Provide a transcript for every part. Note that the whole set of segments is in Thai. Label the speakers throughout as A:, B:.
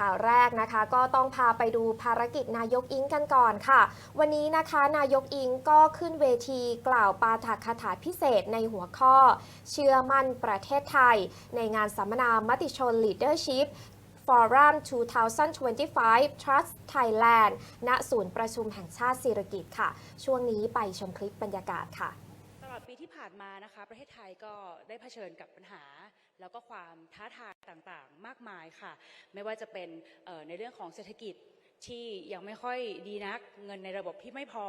A: ข่าวแรกนะคะก็ต้องพาไปดูภารกิจนายกอิงกันก่อนค่ะ วันนี้นะคะนายกอิงก็ขึ้นเวทีกล่าวปาฐกถาพิเศษในหัวข้อ เชื่อมั่นประเทศไทย ในงานสัมมนามติชน Leadership Forum 2025 Trust Thailand ณศูนย์ประชุมแห่งชาติสิริกิตค่ะ ช่วงนี้ไปชมคลิปบรรยากาศค่ะ
B: ตลอดปีที่ผ่านมานะคะ ประเทศไทยก็ได้เผชิญกับปัญหา แล้วก็ความท้าทายต่างๆ มากมายค่ะ ไม่ว่าจะเป็นในเรื่องของเศรษฐกิจที่ยังไม่ค่อยดีนัก เงินในระบบที่ไม่พอ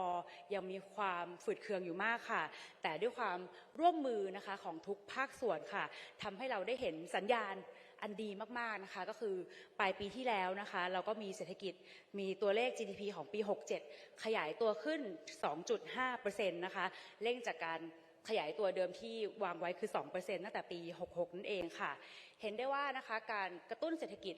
B: ยังมีความฝืดเคืองอยู่มากค่ะ แต่ด้วยความร่วมมือนะคะของทุกภาคส่วนค่ะทำให้เราได้เห็นสัญญาณอันดีมาก ๆ นะคะ ก็คือปลายปีที่แล้วนะคะ เราก็มีเศรษฐกิจมีตัวเลข GDP ของปี 67 ขยายตัวขึ้น 2.5%นะคะเร่งจากการ ขยายตัวเดิมที่วางไว้คือ 2%ตั้งแต่ปี 66 นั่นเองค่ะ เห็นได้ว่านะคะการกระตุ้นเศรษฐกิจ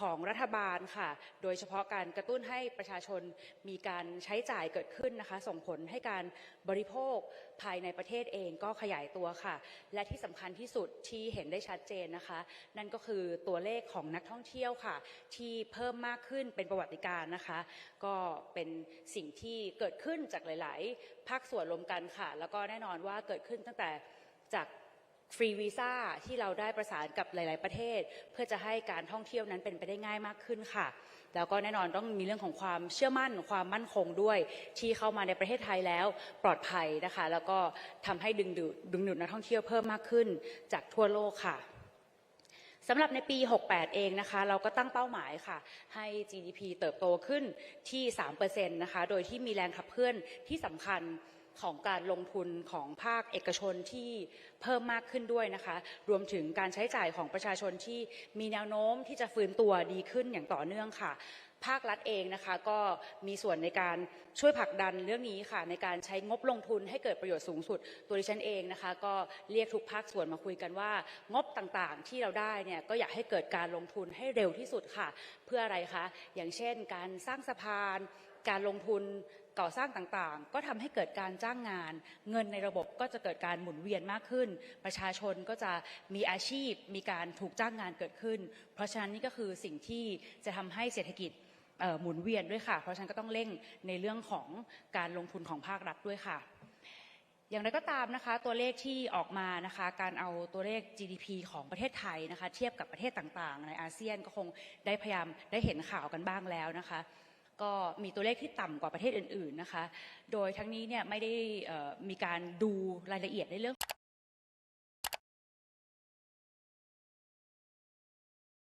B: ของรัฐบาลค่ะ โดยเฉพาะการกระตุ้นให้ประชาชนมีการใช้จ่ายเกิดขึ้นนะคะ ส่งผลให้การบริโภคภายในประเทศเองก็ขยายตัวค่ะ และที่สำคัญที่สุดที่เห็นได้ชัดเจนนะคะ นั่นก็คือตัวเลขของนักท่องเที่ยวค่ะ ที่เพิ่มมากขึ้นเป็นประวัติการนะคะ ก็เป็นสิ่งที่เกิดขึ้นจากหลาย ๆ ภาคส่วนรวมกันค่ะ แล้วก็แน่นอนว่าเกิดขึ้นตั้งแต่จาก ฟรีวีซ่าที่เราได้ประสานกับหลาย ๆ ประเทศ เพื่อจะให้การท่องเที่ยวนั้นเป็นไปได้ง่ายมากขึ้นค่ะ แล้วก็แน่นอนต้องมีเรื่องของความเชื่อมั่นความมั่นคงด้วย ที่เข้ามาในประเทศไทยแล้วปลอดภัยนะคะ แล้วก็ทำให้ดึงดูดดึงดูดนักท่องเที่ยวเพิ่มมากขึ้นจากทั่วโลกค่ะสำหรับในปี 68 เองนะคะ เราก็ตั้งเป้าหมายค่ะ ให้ GDP เติบโตขึ้นที่ 3%นะคะ โดยที่มีแรงขับเคลื่อนที่สำคัญ ของการลงทุนของภาคเอกชนที่เพิ่มมากขึ้นด้วยนะคะ รวมถึงการใช้จ่ายของประชาชนที่มีแนวโน้มที่จะฟื้นตัวดีขึ้นอย่างต่อเนื่องค่ะ ภาครัฐเองนะคะก็มีส่วนในการช่วยผลักดันเรื่องนี้ค่ะ ในการใช้งบลงทุนให้เกิดประโยชน์สูงสุด ตัวดิฉันเองนะคะ ก็เรียกทุกภาคส่วนมาคุยกันว่า งบต่างๆที่เราได้เนี่ยก็อยากให้เกิดการลงทุนให้เร็วที่สุดค่ะ เพื่ออะไรคะอย่างเช่น การสร้างสะพานการลงทุน ก่อสร้างต่างๆ ก็ทำให้เกิดการจ้างงาน เงินในระบบก็จะเกิดการหมุนเวียนมากขึ้น ประชาชนก็จะมีอาชีพ มีการถูกจ้างงานเกิดขึ้น เพราะฉะนั้นนี่ก็คือสิ่งที่จะทำให้เศรษฐกิจหมุนเวียนด้วยค่ะ เพราะฉะนั้นก็ต้องเร่งในเรื่องของการลงทุนของภาครัฐด้วยค่ะอย่างไรก็ตามนะคะตัวเลขที่ออกมานะคะการเอาตัวเลข GDP ของประเทศไทยนะคะเทียบกับประเทศต่างๆ ในอาเซียนก็คงได้พยายามได้เห็นข่าวกันบ้างแล้วนะคะ ก็มีตัวเลขที่ต่ำกว่าประเทศอื่นๆนะคะ โดยทั้งนี้เนี่ยไม่ได้มีการดูรายละเอียดในเรื่อง